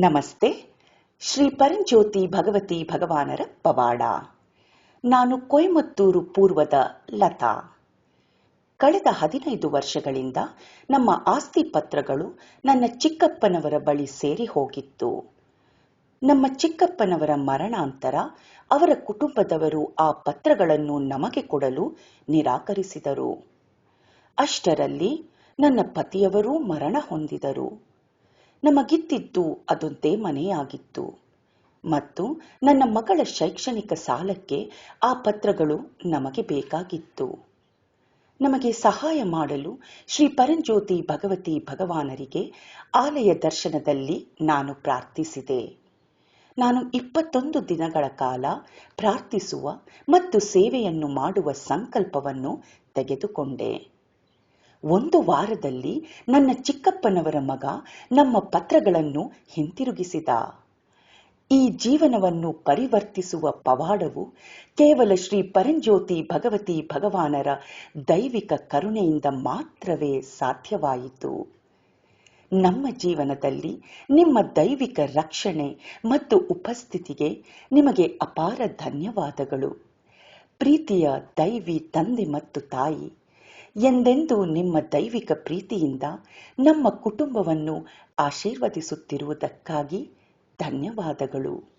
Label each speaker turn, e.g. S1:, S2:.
S1: ನಮಸ್ತೆ. ಶ್ರೀ ಪರಂಜ್ಯೋತಿ ಭಗವತಿ ಭಗವಾನರ ಪವಾಡ. ನಾನು ಕೊಯಮತ್ತೂರು ಪೂರ್ವದ ಲತಾ. ಕಳೆದ ಹದಿನೈದು ವರ್ಷಗಳಿಂದ ನಮ್ಮ ಆಸ್ತಿ ಪತ್ರಗಳು ನನ್ನ ಚಿಕ್ಕಪ್ಪನವರ ಬಳಿ ಸೇರಿ ಹೋಗಿತ್ತು. ನಮ್ಮ ಚಿಕ್ಕಪ್ಪನವರ ಮರಣಾಂತರ ಅವರ ಕುಟುಂಬದವರು ಆ ಪತ್ರಗಳನ್ನು ನಮಗೆ ಕೊಡಲು ನಿರಾಕರಿಸಿದರು. ಅಷ್ಟರಲ್ಲಿ ನನ್ನ ಪತಿಯವರೂ ಮರಣ ಹೊಂದಿದರು. ನಮಗಿದ್ದಿದ್ದು ಅದೊಂದೇ ಮನೆಯಾಗಿತ್ತು. ಮತ್ತು ನನ್ನ ಮಗಳ ಶೈಕ್ಷಣಿಕ ಸಾಲಕ್ಕೆ ಆ ಪತ್ರಗಳು ನಮಗೆ ಬೇಕಾಗಿತ್ತು. ನಮಗೆ ಸಹಾಯ ಮಾಡಲು ಶ್ರೀ ಪರಂಜ್ಯೋತಿ ಭಗವತಿ ಭಗವಾನರಿಗೆ ಆಲಯ ದರ್ಶನದಲ್ಲಿ ನಾನು ಪ್ರಾರ್ಥಿಸಿದೆ. ನಾನು ಇಪ್ಪತ್ತೊಂದು ದಿನಗಳ ಕಾಲ ಪ್ರಾರ್ಥಿಸುವ ಮತ್ತು ಸೇವೆಯನ್ನು ಮಾಡುವ ಸಂಕಲ್ಪವನ್ನು ತೆಗೆದುಕೊಂಡೆ. ಒಂದು ವಾರದಲ್ಲಿ ನನ್ನ ಚಿಕ್ಕಪ್ಪನವರ ಮಗ ನಮ್ಮ ಪತ್ರಗಳನ್ನು ಹಿಂತಿರುಗಿಸಿದ. ಈ ಜೀವನವನ್ನು ಪರಿವರ್ತಿಸುವ ಪವಾಡವು ಕೇವಲ ಶ್ರೀ ಪರಂಜ್ಯೋತಿ ಭಗವತಿ ಭಗವಾನರ ದೈವಿಕ ಕರುಣೆಯಿಂದ ಮಾತ್ರವೇ ಸಾಧ್ಯವಾಯಿತು. ನಮ್ಮ ಜೀವನದಲ್ಲಿ ನಿಮ್ಮ ದೈವಿಕ ರಕ್ಷಣೆ ಮತ್ತು ಉಪಸ್ಥಿತಿಗೆ ನಿಮಗೆ ಅಪಾರ ಧನ್ಯವಾದಗಳು. ಪ್ರೀತಿಯ ದೈವಿ ತಂದೆ ಮತ್ತು ತಾಯಿ ಎಂದೆಂದೂ ನಿಮ್ಮ ದೈವಿಕ ಪ್ರೀತಿಯಿಂದ ನಮ್ಮ ಕುಟುಂಬವನ್ನು ಆಶೀರ್ವದಿಸುತ್ತಿರುವುದಕ್ಕಾಗಿ ಧನ್ಯವಾದಗಳು.